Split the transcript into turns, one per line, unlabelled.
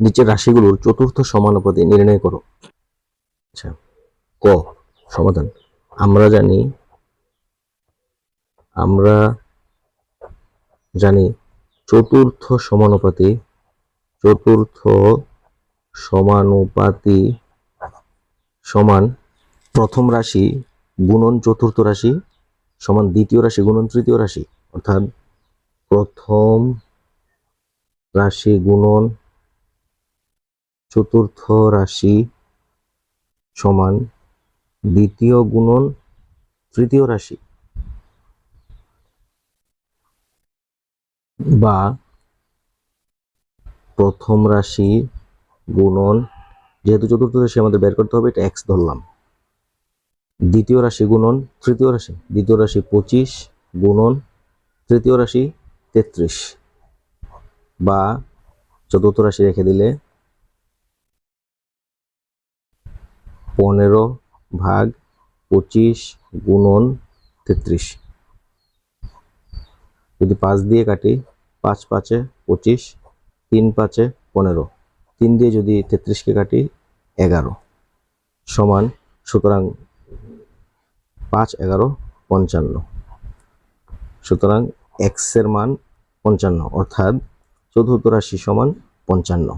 নিচের রাশিগুলোর চতুর্থ সমানুপাতি নির্ণয় করো। আচ্ছা ক, সমাধান। আমরা জানি আমরা জানি চতুর্থ সমানুপাতি চতুর্থ সমানুপাতি সমান প্রথম রাশি গুণন চতুর্থ রাশি সমান দ্বিতীয় রাশি গুণন তৃতীয় রাশি। অর্থাৎ প্রথম রাশি গুণন চতুর্থ রাশি সমান দ্বিতীয় গুণন তৃতীয় রাশি বা প্রথম রাশি গুণন, যেহেতু চতুর্থ রাশি আমাদের বের করতে হবে, এটা এক্স ধরলাম। দ্বিতীয় রাশি গুণন, তৃতীয় রাশি। দ্বিতীয় রাশি পঁচিশ, গুণন, তৃতীয় রাশি তেত্রিশ। বা চতুর্থ রাশি রেখে দিলে পনেরো ভাগ পঁচিশ গুণন তেত্রিশ। যদি পাঁচ দিয়ে কাটি, পাঁচ পাঁচে পঁচিশ, তিন পাঁচে পনেরো। তিন দিয়ে যদি তেত্রিশকে কাটি, এগারো। সমান সুতরাং পাঁচ, এগারো, পঞ্চান্ন। সুতরাং এক্সের মান পঞ্চান্ন, অর্থাৎ চতুর্থ রাশি সমান পঞ্চান্ন।